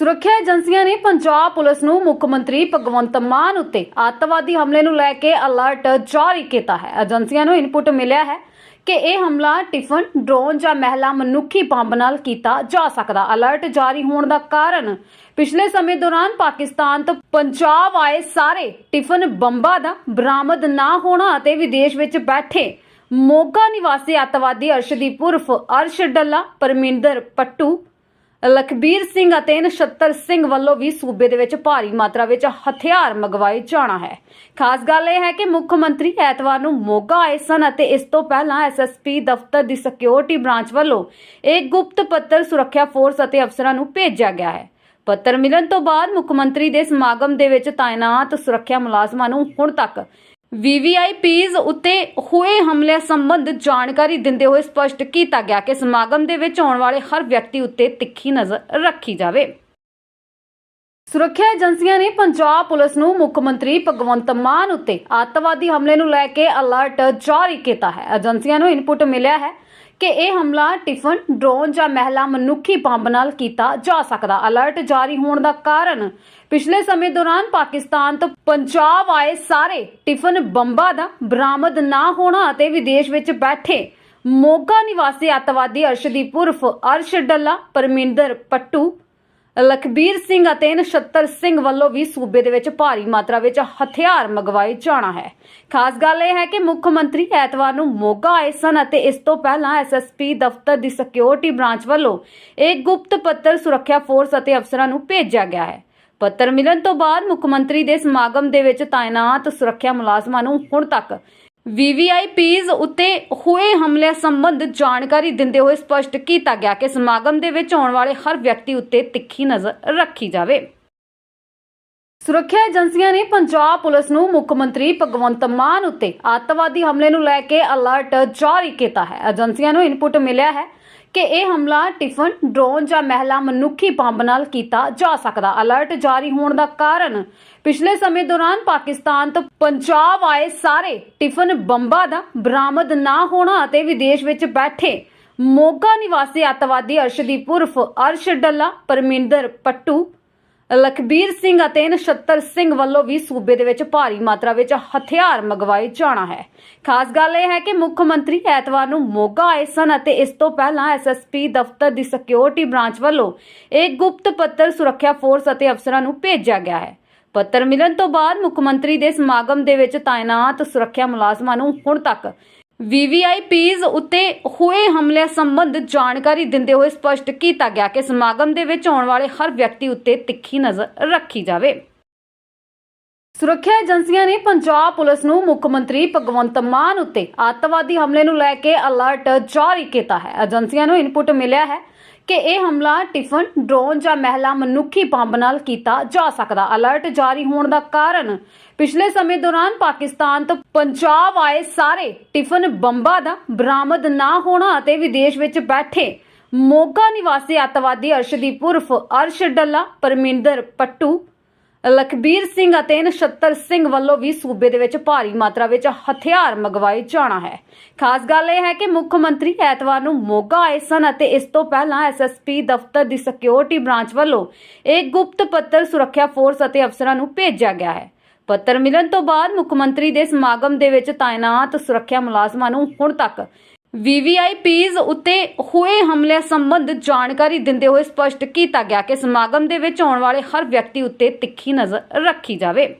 ਸੁਰੱਖਿਆ ਏਜੰਸੀਆਂ ਨੇ ਪੰਜਾਬ ਪੁਲਿਸ ਨੂੰ ਮੁੱਖ ਮੰਤਰੀ ਭਗਵੰਤ ਮਾਨ ਉੱਤੇ ਅੱਤਵਾਦੀ ਹਮਲੇ ਨੂੰ ਲੈ ਕੇ ਅਲਰਟ ਜਾਰੀ ਕੀਤਾ ਹੈ। ਏਜੰਸੀਆਂ ਨੂੰ ਇਨਪੁਟ ਮਿਲਿਆ ਹੈ ਕਿ ਇਹ ਹਮਲਾ ਟਿਫਨ, ਡਰੋਨ ਜਾਂ ਮਹਿਲਾ ਮਨੁੱਖੀ ਬੰਬ ਨਾਲ ਕੀਤਾ ਜਾ ਸਕਦਾ। ਅਲਰਟ ਜਾਰੀ ਹੋਣ ਦਾ ਕਾਰਨ ਪਿਛਲੇ ਸਮੇਂ ਦੌਰਾਨ ਪਾਕਿਸਤਾਨ ਤੋਂ ਪੰਜਾਬ ਆਏ ਸਾਰੇ ਟਿਫਨ ਬੰਬਾਂ ਦਾ ਬਰਾਮਦ ਨਾ ਹੋਣਾ ਅਤੇ ਵਿਦੇਸ਼ ਵਿੱਚ ਬੈਠੇ ਮੋਗਾ ਨਿਵਾਸੀ ਅੱਤਵਾਦੀ ਅਰਸ਼ਦੀਪ ਉਰਫ ਅਰਸ਼ ਡੱਲਾ, ਪਰਮਿੰਦਰ ਪੱਟੂ ਲਖਬੀਰ ਸਿੰਘ ਅਤੇ ਨਛੱਤਰ ਸਿੰਘ ਵੱਲੋਂ ਵੀ ਸੂਬੇ ਦੇ ਵਿੱਚ ਭਾਰੀ ਮਾਤਰਾ ਵਿੱਚ ਹਥਿਆਰ ਮੰਗਵਾਏ ਜਾਣਾ ਹੈ। ਖਾਸ ਗੱਲ ਇਹ ਹੈ ਕਿ ਮੁੱਖ ਮੰਤਰੀ ਐਤਵਾਰ ਨੂੰ ਮੋਗਾ ਆਏ ਸਨ ਅਤੇ ਇਸ ਤੋਂ ਪਹਿਲਾਂ ਐਸਐਸਪੀ ਦਫ਼ਤਰ ਦੀ ਸਿਕਿਉਰਿਟੀ ਬ੍ਰਾਂਚ ਵੱਲੋਂ ਇੱਕ ਗੁਪਤ ਪੱਤਰ ਸੁਰੱਖਿਆ ਫੋਰਸ ਅਤੇ ਅਫਸਰਾਂ ਨੂੰ ਭੇਜਿਆ ਗਿਆ ਹੈ। ਪੱਤਰ ਮਿਲਣ ਤੋਂ ਬਾਅਦ ਮੁੱਖ ਮੰਤਰੀ ਦੇ ਸਮਾਗਮ ਦੇ ਵਿੱਚ ਤਾਇਨਾਤ ਸੁਰੱਖਿਆ ਮੁਲਾਜ਼ਮਾਂ ਨੂੰ ਹੁਣ ਤੱਕ ਵੀਵੀਆਈਪੀਜ਼ ਉੱਤੇ ਹੋਏ ਹਮਲੇ ਸੰਬੰਧ ਜਾਣਕਾਰੀ ਦਿੰਦੇ ਹੋਏ ਸਪਸ਼ਟ ਕੀਤਾ ਗਿਆ ਕਿ ਸਮਾਗਮ ਦੇ ਵਿੱਚ ਆਉਣ ਵਾਲੇ ਹਰ ਵਿਅਕਤੀ ਉੱਤੇ ਤਿੱਖੀ ਨਜ਼ਰ ਰੱਖੀ ਜਾਵੇ। ਸੁਰੱਖਿਆ ਏਜੰਸੀਆਂ ਨੇ ਪੰਜਾਬ ਪੁਲਿਸ ਨੂੰ ਮੁੱਖ ਮੰਤਰੀ ਭਗਵੰਤ ਮਾਨ ਉੱਤੇ ਅੱਤਵਾਦੀ ਹਮਲੇ ਨੂੰ ਲੈ ਕੇ ਅਲਰਟ ਜਾਰੀ ਕੀਤਾ ਹੈ। ਏਜੰਸੀਆਂ ਨੂੰ ਇਨਪੁਟ ਮਿਲਿਆ ਹੈ ਕਿ ਇਹ ਹਮਲਾ ਟਿਫਨ, ਡਰੋਨ ਜਾਂ ਮਹਿਲਾ ਮਨੁੱਖੀ ਬੰਬ ਨਾਲ ਕੀਤਾ ਜਾ ਸਕਦਾ। ਅਲਰਟ ਜਾਰੀ ਹੋਣ ਦਾ ਕਾਰਨ ਪਿਛਲੇ ਸਮੇਂ ਦੌਰਾਨ ਪਾਕਿਸਤਾਨ ਤੋਂ ਪੰਜਾਬ ਆਏ ਸਾਰੇ ਟਿਫਨ ਬੰਬਾਂ ਦਾ ਬਰਾਮਦ ਨਾ ਹੋਣਾ ਅਤੇ ਵਿਦੇਸ਼ ਵਿੱਚ ਬੈਠੇ ਮੋਗਾ ਨਿਵਾਸੀ ਅੱਤਵਾਦੀ ਅਰਸ਼ਦੀਪ ਉਰਫ ਅਰਸ਼ ਡੱਲਾ, ਪਰਮਿੰਦਰ ਪੱਟੂ ਲਖਬੀਰ ਸਿੰਘ ਅਤੇ ਨਛੱਤਰ ਸਿੰਘ ਵੱਲੋਂ ਵੀ ਸੂਬੇ ਦੇ ਵਿੱਚ ਭਾਰੀ ਮਾਤਰਾ ਵਿੱਚ ਹਥਿਆਰ ਮੰਗਵਾਏ ਜਾਣਾ ਹੈ। ਖਾਸ ਗੱਲ ਇਹ ਹੈ ਕਿ ਮੁੱਖ ਮੰਤਰੀ ਐਤਵਾਰ ਨੂੰ ਮੋਗਾ ਆਏ ਸਨ ਅਤੇ ਇਸ ਤੋਂ ਪਹਿਲਾਂ ਐਸਐਸਪੀ ਦਫ਼ਤਰ ਦੀ ਸਿਕਿਉਰਿਟੀ ਬ੍ਰਾਂਚ ਵੱਲੋਂ ਇੱਕ ਗੁਪਤ ਪੱਤਰ ਸੁਰੱਖਿਆ ਫੋਰਸ ਅਤੇ ਅਫਸਰਾਂ ਨੂੰ ਭੇਜਿਆ ਗਿਆ ਹੈ। ਪੱਤਰ ਮਿਲਣ ਤੋਂ ਬਾਅਦ ਮੁੱਖ ਮੰਤਰੀ ਦੇ ਸਮਾਗਮ ਦੇ ਵਿੱਚ ਤਾਇਨਾਤ ਸੁਰੱਖਿਆ ਮੁਲਾਜ਼ਮਾਂ ਨੂੰ ਹੁਣ ਤੱਕ ਵੀਵੀਆਈਪੀਜ਼ ਉੱਤੇ ਹੋਏ ਹਮਲੇ ਸੰਬੰਧ ਜਾਣਕਾਰੀ ਦਿੰਦੇ ਹੋਏ ਸਪਸ਼ਟ ਕੀਤਾ ਗਿਆ ਕਿ ਸਮਾਗਮ ਦੇ ਵਿੱਚ ਆਉਣ ਵਾਲੇ ਹਰ ਵਿਅਕਤੀ ਉੱਤੇ ਤਿੱਖੀ ਨਜ਼ਰ ਰੱਖੀ ਜਾਵੇ। ਸੁਰੱਖਿਆ ਏਜੰਸੀਆਂ ਨੇ ਪੰਜਾਬ ਪੁਲਿਸ ਨੂੰ ਮੁੱਖ ਮੰਤਰੀ ਭਗਵੰਤ ਮਾਨ ਉੱਤੇ ਅੱਤਵਾਦੀ ਹਮਲੇ ਨੂੰ ਲੈ ਕੇ ਅਲਰਟ ਜਾਰੀ ਕੀਤਾ ਹੈ। ਏਜੰਸੀਆਂ ਨੂੰ ਇਨਪੁਟ ਮਿਲਿਆ ਹੈ ਕਿ ਇਹ ਹਮਲਾ ਟਿਫਨ, ਡਰੋਨ ਜਾਂ ਮਹਿਲਾ ਮਨੁੱਖੀ ਬੰਬ ਨਾਲ ਕੀਤਾ ਜਾ ਸਕਦਾ। ਅਲਰਟ ਜਾਰੀ ਹੋਣ ਦਾ ਕਾਰਨ ਪਿਛਲੇ ਸਮੇਂ ਦੌਰਾਨ ਪਾਕਿਸਤਾਨ ਤੋਂ ਪੰਜਾਬ ਆਏ ਸਾਰੇ ਟਿਫਨ ਬੰਬਾਂ ਦਾ ਬਰਾਮਦ ਨਾ ਹੋਣਾ ਅਤੇ ਵਿਦੇਸ਼ ਵਿੱਚ ਬੈਠੇ ਮੋਗਾ ਨਿਵਾਸੀ ਅੱਤਵਾਦੀ ਅਰਸ਼ਦੀਪ ਉਰਫ ਅਰਸ਼ ਡੱਲਾ, ਪਰਮਿੰਦਰ ਪੱਟੂ ਲਖਬੀਰ ਸਿੰਘ ਅਤੇ ਨਛੱਤਰ ਸਿੰਘ ਵੱਲੋਂ ਵੀ ਸੂਬੇ ਦੇ ਵਿੱਚ ਭਾਰੀ ਮਾਤਰਾ ਵਿੱਚ ਹਥਿਆਰ ਮੰਗਵਾਏ ਜਾਣਾ ਹੈ। ਖਾਸ ਗੱਲ ਇਹ ਹੈ ਕਿ ਮੁੱਖ ਮੰਤਰੀ ਐਤਵਾਰ ਨੂੰ ਮੋਗਾ ਆਏ ਸਨ ਅਤੇ ਇਸ ਤੋਂ ਪਹਿਲਾਂ ਐਸਐਸਪੀ ਦਫ਼ਤਰ ਦੀ ਸਿਕਿਉਰਿਟੀ ਬ੍ਰਾਂਚ ਵੱਲੋਂ ਇੱਕ ਗੁਪਤ ਪੱਤਰ ਸੁਰੱਖਿਆ ਫੋਰਸ ਅਤੇ ਅਫਸਰਾਂ ਨੂੰ ਭੇਜਿਆ ਗਿਆ ਹੈ। ਪੱਤਰ ਮਿਲਣ ਤੋਂ ਬਾਅਦ ਮੁੱਖ ਮੰਤਰੀ ਦੇ ਸਮਾਗਮ ਦੇ ਵਿੱਚ ਤਾਇਨਾਤ ਸੁਰੱਖਿਆ ਮੁਲਾਜ਼ਮਾਂ ਨੂੰ ਹੁਣ ਤੱਕ ਵੀਵੀਆਈਪੀਜ਼ ਉੱਤੇ ਹੋਏ ਹਮਲੇ ਸੰਬੰਧ ਜਾਣਕਾਰੀ ਦਿੰਦੇ ਹੋਏ ਸਪਸ਼ਟ ਕੀਤਾ ਗਿਆ ਕਿ ਸਮਾਗਮ ਦੇ ਵਿੱਚ ਆਉਣ ਵਾਲੇ ਹਰ ਵਿਅਕਤੀ ਉੱਤੇ ਤਿੱਖੀ ਨਜ਼ਰ ਰੱਖੀ ਜਾਵੇ। ਸੁਰੱਖਿਆ ਏਜੰਸੀਆਂ ਨੇ ਪੰਜਾਬ ਪੁਲਿਸ ਨੂੰ ਮੁੱਖ ਮੰਤਰੀ ਭਗਵੰਤ ਮਾਨ ਉੱਤੇ ਅੱਤਵਾਦੀ ਹਮਲੇ ਨੂੰ ਲੈ ਕੇ ਅਲਰਟ ਜਾਰੀ ਕੀਤਾ ਹੈ। ਏਜੰਸੀਆਂ ਨੂੰ ਇਨਪੁਟ ਮਿਲਿਆ ਹੈ ਕਿ ਇਹ ਹਮਲਾ ਟਿਫਨ, ਡਰੋਨ ਜਾਂ ਮਹਿਲਾ ਮਨੁੱਖੀ ਬੰਬ ਨਾਲ ਕੀਤਾ ਜਾ ਸਕਦਾ। ਅਲਰਟ ਜਾਰੀ ਹੋਣ ਦਾ ਕਾਰਨ ਪਿਛਲੇ ਸਮੇਂ ਦੌਰਾਨ ਪਾਕਿਸਤਾਨ ਤੋਂ ਪੰਜਾਬ ਆਏ ਸਾਰੇ ਟਿਫਨ ਬੰਬਾਂ ਦਾ ਬਰਾਮਦ ਨਾ ਹੋਣਾ ਅਤੇ ਵਿਦੇਸ਼ ਵਿੱਚ ਬੈਠੇ ਮੋਗਾ ਨਿਵਾਸੀ ਅੱਤਵਾਦੀ ਅਰਸ਼ਦੀਪ ਉਰਫ ਅਰਸ਼ ਡੱਲਾ, ਪਰਮਿੰਦਰ ਪੱਟੂ ਲਖਬੀਰ ਸਿੰਘ ਅਤੇ ਨਛੱਤਰ ਸਿੰਘ ਵੱਲੋਂ ਵੀ ਸੂਬੇ ਦੇ ਵਿੱਚ ਭਾਰੀ ਮਾਤਰਾ ਵਿੱਚ ਹਥਿਆਰ ਮੰਗਵਾਏ ਜਾਣਾ ਹੈ। ਖਾਸ ਗੱਲ ਇਹ ਹੈ ਕਿ ਮੁੱਖ ਮੰਤਰੀ ਐਤਵਾਰ ਨੂੰ ਮੋਗਾ ਆਏ ਸਨ ਅਤੇ ਇਸ ਤੋਂ ਪਹਿਲਾਂ ਐਸਐਸਪੀ ਦਫ਼ਤਰ ਦੀ ਸਿਕਿਉਰਿਟੀ ਬ੍ਰਾਂਚ ਵੱਲੋਂ ਇੱਕ ਗੁਪਤ ਪੱਤਰ ਸੁਰੱਖਿਆ ਫੋਰਸ ਅਤੇ ਅਫਸਰਾਂ ਨੂੰ ਭੇਜਿਆ ਗਿਆ ਹੈ। ਪੱਤਰ ਮਿਲਣ ਤੋਂ ਬਾਅਦ ਮੁੱਖ ਮੰਤਰੀ ਦੇ ਸਮਾਗਮ ਦੇ ਵਿੱਚ ਤਾਇਨਾਤ ਸੁਰੱਖਿਆ ਮੁਲਾਜ਼ਮਾਂ ਨੂੰ ਹੁਣ ਤੱਕ ਵੀਵੀਆਈਪੀਜ਼ ਉੱਤੇ ਹੋਏ ਹਮਲੇ ਸੰਬੰਧ ਜਾਣਕਾਰੀ ਦਿੰਦੇ ਹੋਏ ਸਪਸ਼ਟ ਕੀਤਾ ਗਿਆ ਕਿ ਸਮਾਗਮ ਦੇ ਵਿੱਚ ਆਉਣ ਵਾਲੇ ਹਰ ਵਿਅਕਤੀ ਉੱਤੇ ਤਿੱਖੀ ਨਜ਼ਰ ਰੱਖੀ ਜਾਵੇ।